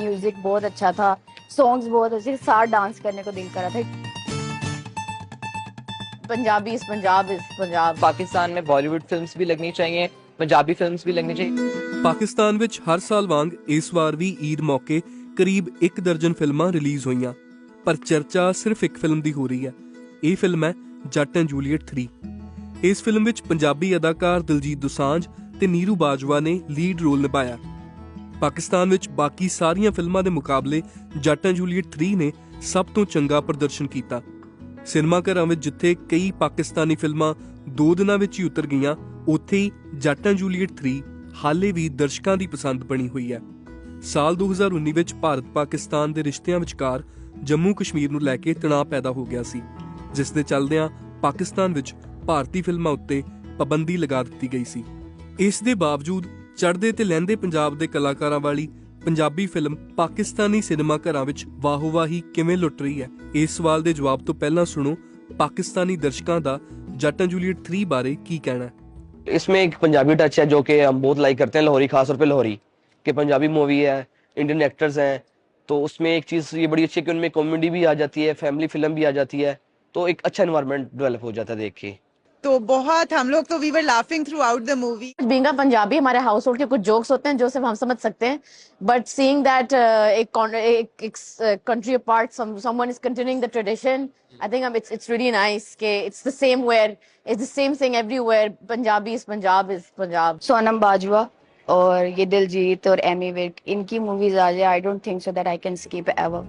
Music बहुत अच्छा था सॉन्ग्स बहुत अच्छे साथ डांस करने को दिल करा था पंजाबी इज पंजाब इज पंजाब पाकिस्तान में बॉलीवुड फिल्म्स भी लगनी चाहिए पंजाबी फिल्म्स भी लगनी चाहिए ਪਾਕਿਸਤਾਨ ਵਿੱਚ ਹਰ ਸਾਲ ਵਾਂਗ ਇਸ ਵਾਰ ਵੀ ਈਦ ਮੌਕੇ ਕਰੀਬ 1 ਦਰਜਨ ਫਿਲਮਾਂ ਰਿਲੀਜ਼ ਹੋਈਆਂ ਪਰ ਚਰਚਾ ਸਿਰਫ ਇੱਕ ਫਿਲਮ ਦੀ ਹੋ ਰਹੀ ਹੈ ਇਹ ਫਿਲਮ ਹੈ ਜੱਟ ਐਂਡ ਜੂਲੀਅਟ 3 ਇਸ ਫਿਲਮ ਵਿੱਚ ਪੰਜਾਬੀ ਅਦਾਕਾਰ ਦਿਲਜੀਤ ਦੋਸਾਂਝ ਤੇ ਨੀਰੂ ਬਾਜਵਾ ਨੇ ਲੀਡ ਰੋਲ ਨਿਭਾਇਆ ਪਾਕਿਸਤਾਨ ਵਿੱਚ ਬਾਕੀ ਸਾਰੀਆਂ ਫਿਲਮਾਂ ਦੇ ਮੁਕਾਬਲੇ ਜੱਟ ਐਂਡ ਜੂਲੀਅਟ 3 ਨੇ ਸਭ ਤੋਂ ਚੰਗਾ ਪ੍ਰਦਰਸ਼ਨ ਕੀਤਾ। ਸਿਨੇਮਾ ਘਰਾਂ ਵਿੱਚ ਜਿੱਥੇ ਕਈ ਪਾਕਿਸਤਾਨੀ ਫਿਲਮਾਂ 2 ਦਿਨਾਂ ਵਿੱਚ ਹੀ ਉਤਰ ਗਈਆਂ, ਉੱਥੇ ਹੀ ਜੱਟ ਐਂਡ ਜੂਲੀਅਟ 3 ਹਾਲੇ ਵੀ ਦਰਸ਼ਕਾਂ ਦੀ ਪਸੰਦ ਬਣੀ ਹੋਈ ਹੈ। ਸਾਲ 2019 ਵਿੱਚ ਭਾਰਤ ਪਾਕਿਸਤਾਨ ਦੇ ਰਿਸ਼ਤਿਆਂ ਵਿਚਕਾਰ ਜੰਮੂ ਕਸ਼ਮੀਰ ਨੂੰ ਲੈ ਕੇ ਤਣਾਅ ਪੈਦਾ ਹੋ ਗਿਆ ਸੀ, ਜਿਸ ਦੇ ਚੱਲਦਿਆਂ ਪਾਕਿਸਤਾਨ ਵਿੱਚ ਭਾਰਤੀ ਫਿਲਮਾਂ ਉੱਤੇ ਪਾਬੰਦੀ ਲਗਾ ਦਿੱਤੀ ਗਈ ਸੀ। ਇਸ ਦੇ ਬਾਵਜੂਦ ਚੜ੍ਹਦੇ ਤੇ ਲਹਿੰਦੇ ਪੰਜਾਬ ਦੇ ਕਲਾਕਾਰਾਂ ਵਾਲੀ ਪੰਜਾਬੀ ਫਿਲਮ ਪਾਕਿਸਤਾਨੀ ਸਿਨੇਮਾ ਘਰਾਂ ਵਿੱਚ ਵਾਹੋਵਾਹੀ ਕਿਵੇਂ ਲੁੱਟ ਰਹੀ ਹੈ ਇਸ ਸਵਾਲ ਦੇ ਜਵਾਬ ਤੋਂ ਪਹਿਲਾਂ ਸੁਣੋ ਪਾਕਿਸਤਾਨੀ ਦਰਸ਼ਕਾਂ ਦਾ ਜੱਟ ਐਂਡ ਜੂਲੀਅਟ 3 ਬਾਰੇ ਕੀ ਕਹਿਣਾ ਹੈ इसमें एक पंजाबी टच है जो कि हम बहुत लाइक करते हैं लाहौरी खासतौर पे लाहौरी कि पंजाबी मूवी है इंडियन एक्टर्स हैं तो उसमें एक चीज़ ये बड़ी अच्छी है कि उनमें कॉमेडी भी आ जाती है फैमिली फिल्म भी आ जाती है तो एक अच्छा इन्वायरमेंट डेवलप हो जाता है देख के तो बहुत हम लोग तो we were laughing throughout the movie being a Punjabi हमारे हाउस होल्ड के कुछ जोक्स होते हैं जो सिर्फ हम समझ सकते हैं बट सीइंग दैट एक con- एक, एक country apart someone is continuing the tradition I think it's it's really nice के it's the same where it's the same thing everywhere Punjabi is Punjab is Punjab Sonam Bajwa और ये दिलजीत और Amy Virk इनकी movies आ जाए I don't think so that I can skip ever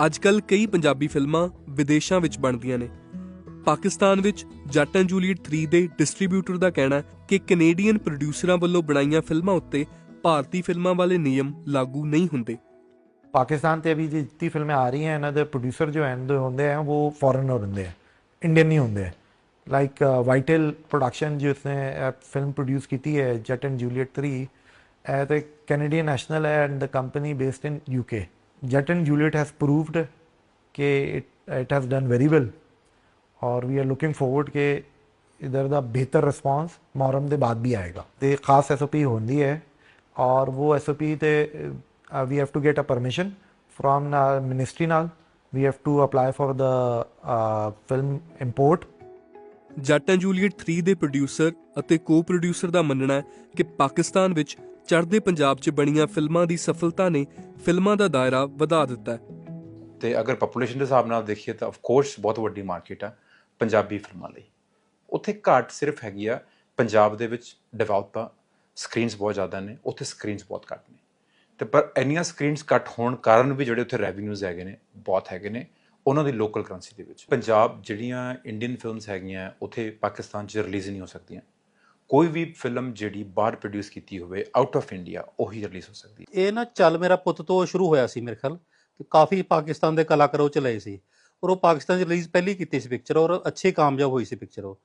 ਅੱਜਕੱਲ ਕਈ ਪੰਜਾਬੀ ਫਿਲਮਾਂ ਵਿਦੇਸ਼ਾਂ ਵਿੱਚ ਬਣਦੀਆਂ ਨੇ ਪਾਕਿਸਤਾਨ ਵਿੱਚ ਜੱਟ ਐਂਡ ਜੂਲੀਅਟ 3 ਦੇ ਡਿਸਟ੍ਰੀਬਿਊਟਰ ਦਾ ਕਹਿਣਾ ਹੈ ਕਿ ਕੈਨੇਡੀਅਨ ਪ੍ਰੋਡਿਊਸਰਾਂ ਵੱਲੋਂ ਬਣਾਈਆਂ ਫਿਲਮਾਂ ਉੱਤੇ ਭਾਰਤੀ ਫਿਲਮਾਂ ਵਾਲੇ ਨਿਯਮ ਲਾਗੂ ਨਹੀਂ ਹੁੰਦੇ पाकिस्तान ਤੇ अभी जितनी फिल्में आ रही हैं ਇਹਨਾਂ ਦੇ ਪ੍ਰੋਡਿਊਸਰ ਜੋ ਹਨ ਜੋ ਹੁੰਦੇ ਹਨ ਉਹ ਫੋਰਨਰ ਹੁੰਦੇ ਹੈ ਇੰਡੀਅਨ ਨਹੀਂ ਹੁੰਦੇ ਲਾਈਕ ਵਾਈਟਲ ਪ੍ਰੋਡਕਸ਼ਨ ਜਿਸਨੇ ਫਿਲਮ ਪ੍ਰੋਡਿਊਸ ਕੀਤੀ ਹੈ ਜੱਟ ਐਂਡ ਜੂਲੀਅਟ 3 ਇਹ ਤੇ ਕੈਨੇਡੀਅਨ ਨੈਸ਼ਨਲ ਹੈ and the company based in UK Jatt and Juliet has proved ਕਿ it has done very well ਔਰ ਵੀ ਆਰ ਲੁਕਿੰਗ ਫੋਰਵਰਡ ਕਿ ਇਧਰ ਦਾ ਬਿਹਤਰ ਰਿਸਪਾਂਸ ਮੁਹਰਮ ਦੇ ਬਾਅਦ ਵੀ ਆਏਗਾ ਤੇ ਖਾਸ ਐਸਓਪੀ ਹੁੰਦੀ ਹੈ ਔਰ ਉਹ ਐਸਓਪੀ ਤੇ we have to get a permission from ministry ਨਾਲ we have to apply for the film import Jatt and Juliet 3 ਦੇ ਪ੍ਰੋਡਿਊਸਰ ਅਤੇ ਕੋ-ਪ੍ਰੋਡਿਊਸਰ ਦਾ ਮੰਨਣਾ ਹੈ ਕਿ ਪਾਕਿਸਤਾਨ ਵਿੱਚ ਚੜ੍ਹਦੇ ਪੰਜਾਬ 'ਚ ਬਣੀਆਂ ਫਿਲਮਾਂ ਦੀ ਸਫਲਤਾ ਨੇ ਫਿਲਮਾਂ ਦਾ ਦਾਇਰਾ ਵਧਾ ਦਿੱਤਾ ਹੈ। ਤੇ ਅਗਰ ਪੋਪੂਲੇਸ਼ਨ ਦੇ ਹਿਸਾਬ ਨਾਲ ਦੇਖੀਏ ਤਾਂ ਆਫ ਕੋਰਸ ਬਹੁਤ ਵੱਡੀ ਮਾਰਕੀਟ ਆ। ਪੰਜਾਬੀ ਫਿਲਮਾਂ ਲਈ। ਉੱਥੇ ਘਾਟ ਸਿਰਫ ਹੈਗੀ ਆ, ਪੰਜਾਬ ਦੇ ਵਿੱਚ ਡਿਵੈਲਪਾਂ ਸਕਰੀਨਸ ਬਹੁਤ ਜ਼ਿਆਦਾ ਨੇ, ਉੱਥੇ ਸਕਰੀਨਸ ਬਹੁਤ ਘੱਟ ਨੇ। ਤੇ ਪਰ ਇੰਨੀਆਂ ਸਕਰੀਨਸ ਘੱਟ ਹੋਣ ਕਾਰਨ ਵੀ ਜਿਹੜੇ ਉੱਥੇ ਰੈਵਨਿਊਜ਼ ਹੈਗੇ ਨੇ, ਬਹੁਤ ਹੈਗੇ ਨੇ, ਉਹਨਾਂ ਦੀ ਲੋਕਲ ਕਰੰਸੀ ਦੇ ਵਿੱਚ। ਪੰਜਾਬ ਜਿਹੜੀਆਂ ਇੰਡੀਅਨ ਫਿਲਮਸ ਹੈਗੀਆਂ, ਉੱਥੇ ਪਾਕਿਸਤਾਨ 'ਚ ਰਿਲੀਜ਼ ਨਹੀਂ ਹੋ ਸਕਦੀਆਂ। ਕੋਈ ਵੀ ਫਿਲਮ ਜਿਹੜੀ ਬਾਹਰ ਪ੍ਰੋਡਿਊਸ ਕੀਤੀ ਹੋਵੇ ਆਊਟ ਆਫ ਇੰਡੀਆ ਉਹੀ ਰਿਲੀਜ਼ ਹੋ ਸਕਦੀ ਹੈ। ਇਹ ਨਾ ਚੱਲ ਮੇਰਾ ਪੁੱਤ ਤੋਂ ਸ਼ੁਰੂ ਹੋਇਆ ਸੀ ਮੇਰੇ ਖਿਆਲ, ਤੇ ਕਾਫੀ ਪਾਕਿਸਤਾਨ ਦੇ ਕਲਾਕਾਰ ਉਹ ਚਲੇ ਸੀ। ਔਰ ਉਹ ਪਾਕਿਸਤਾਨ ਚ ਰਿਲੀਜ਼ ਪਹਿਲੀ ਕੀਤੀ ਸੀ ਪਿਕਚਰ ਔਰ ਅੱਛੀ ਕਾਮਯਾਬ ਹੋਈ ਸੀ ਪਿਕਚਰ ਉਹ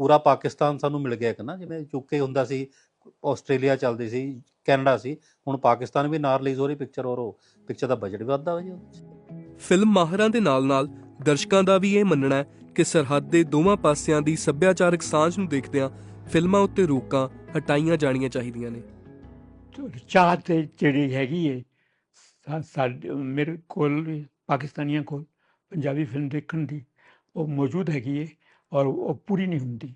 ਪੂਰਾ ਪਾਕਿਸਤਾਨ ਸਾਨੂੰ ਮਿਲ ਗਿਆ ਇੱਕ ਨਾ ਜਿਵੇਂ ਯੂਕੇ ਹੁੰਦਾ ਸੀ ਆਸਟ੍ਰੇਲੀਆ ਚੱਲਦੀ ਸੀ ਕੈਨੇਡਾ ਸੀ ਹੁਣ ਪਾਕਿਸਤਾਨ ਵੀ ਨਾਲ ਰਿਲੀਜ਼ ਹੋ ਰਹੀ ਪਿਕਚਰ ਔਰ ਉਹ ਪਿਕਚਰ ਦਾ ਬਜਟ ਵੀ ਵੱਧਦਾ ਵਾ ਜੀ ਉਹਦੇ 'ਚ। ਫਿਲਮ ਮਾਹਰਾਂ ਦੇ ਨਾਲ-ਨਾਲ ਦਰਸ਼ਕਾਂ ਦਾ ਵੀ ਇਹ ਮੰਨਣਾ ਹੈ ਕਿ ਸਰਹੱਦ ਦੇ ਦੋਵਾਂ ਪਾਸਿਆਂ ਦੀ ਸੱਭਿਆਚਾਰਕ ਸਾਂਝ ਨੂੰ ਦੇਖਦਿਆਂ ਫਿਲਮਾਂ ਉੱਤੇ ਰੋਕਾਂ ਹਟਾਈਆਂ ਜਾਣੀਆਂ ਚਾਹੀਦੀਆਂ ਨੇ ਚਾਹ ਤੇ ਜਿਹੜੀ ਹੈਗੀ ਏ ਸਾ- ਸਾਡੇ ਮੇਰੇ ਕੋਲ ਪਾਕਿਸਤਾਨੀਆਂ ਕੋਲ ਪੰਜਾਬੀ ਫਿਲਮ ਦੇਖਣ ਦੀ ਉਹ ਮੌਜੂਦ ਹੈਗੀ ਏ ਔਰ ਉਹ ਪੂਰੀ ਨਹੀਂ ਹੁੰਦੀ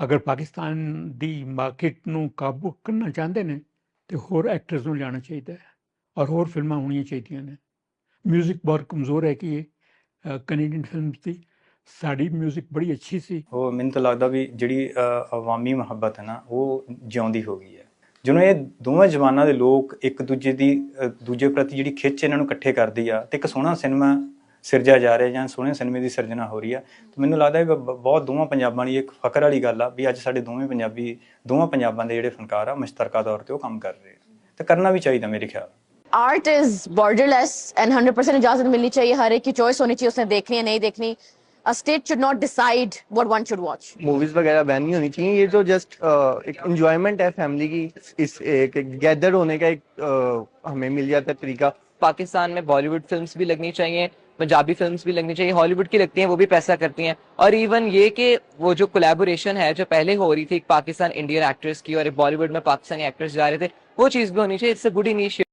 ਅਗਰ ਪਾਕਿਸਤਾਨ ਦੀ ਮਾਰਕੀਟ ਨੂੰ ਕਾਬੂ ਕਰਨਾ ਚਾਹੁੰਦੇ ਨੇ ਤੇ ਹੋਰ ਐਕਟਰਸ ਨੂੰ ਲਿਆਉਣਾ ਚਾਹੀਦਾ ਹੈ ਔਰ ਹੋਰ ਫਿਲਮਾਂ ਹੋਣੀਆਂ ਚਾਹੀਦੀਆਂ ਨੇ 뮤직 ਬਹੁਤ ਕਮਜ਼ੋਰ ਹੈ ਕਿ ਕੈਨੇਡੀਅਨ ਫਿਲਮਸ ਦੀ ਸਾਡੀ 뮤직 ਬੜੀ ਅੱਛੀ ਸੀ ਉਹ ਮੈਨੂੰ ਤਾਂ ਲੱਗਦਾ ਵੀ ਜਿਹੜੀ ਅ, ਅਵਾਮੀ ਮੁਹੱਬਤ ਹੈ ਨਾ ਉਹ ਜਿਉਂਦੀ ਹੋ ਗਈ ਹੈ ਜਿਹਨੂੰ ਇਹ ਦੋਵੇਂ ਜਵਾਨਾਂ ਦੇ ਲੋਕ ਇੱਕ ਦੂਜੇ ਦੀ ਅ, ਦੂਜੇ ਪ੍ਰਤੀ ਜਿਹੜੀ ਖਿੱਚ ਇਹਨਾਂ ਨੂੰ ਇਕੱਠੇ ਕਰਦੀ ਆ ਤੇ ਇੱਕ ਸੋਹਣਾ ਸਿਨੇਮਾ ਸਿਰਜਿਆ ਜਾ ਰਿਹਾ ਜਾਂ ਸੋਹਣੇ ਸਿਨੇਮੇ ਦੀ ਸਿਰਜਣਾ ਹੋ ਰਹੀ ਆ ਤੇ ਮੈਨੂੰ ਲੱਗਦਾ ਵੀ ਬ- ਬਹੁਤ ਦੋਵਾਂ ਪੰਜਾਬਾਂ ਲਈ ਇੱਕ ਫਖਰ ਵਾਲੀ ਗੱਲ ਆ ਵੀ ਅੱਜ ਸਾਡੇ ਦੋਵੇਂ ਪੰਜਾਬੀ ਦੋਵਾਂ ਪੰਜਾਬਾਂ ਦੇ ਜਿਹੜੇ ਫਨਕਾਰ ਆ ਮੁਸ਼ਤਰਕਾ ਤੌਰ ਤੇ ਉਹ ਕੰਮ ਕਰ ਰਹੇ ਆ ਤੇ ਕਰਨਾ ਵੀ ਚਾਹੀਦਾ ਮੇਰੇ ਖਿਆਲ आर्ट इज बॉर्डरलेस एंड 100% इजाजत मिलनी चाहिए हर एक की चॉइस होनी चाहिए उसने देखनी है नहीं देखनी a state should not decide what one should watch movies वगैरह बैन नहीं होनी चाहिए ये तो जस्ट एक इंजॉयमेंट है फैमिली की इस एक गैदर होने का एक अ, हमें मिल जाता है तरीका पाकिस्तान में बॉलीवुड फिल्म्स भी लगनी चाहिए पंजाबी फिल्म्स भी लगनी चाहिए हॉलीवुड की लगती हैं, वो भी पैसा करती हैं। और इवन ये कि वो जो कोलेबोरेशन है, जो पहले हो रही थी एक पाकिस्तान इंडियन एक्ट्रेस की और बॉलीवुड में पाकिस्तानी एक्ट्रेस जा रहे थे, वो चीज़ भी होनी चाहिए इट्स अ गुड इनिशिएटिव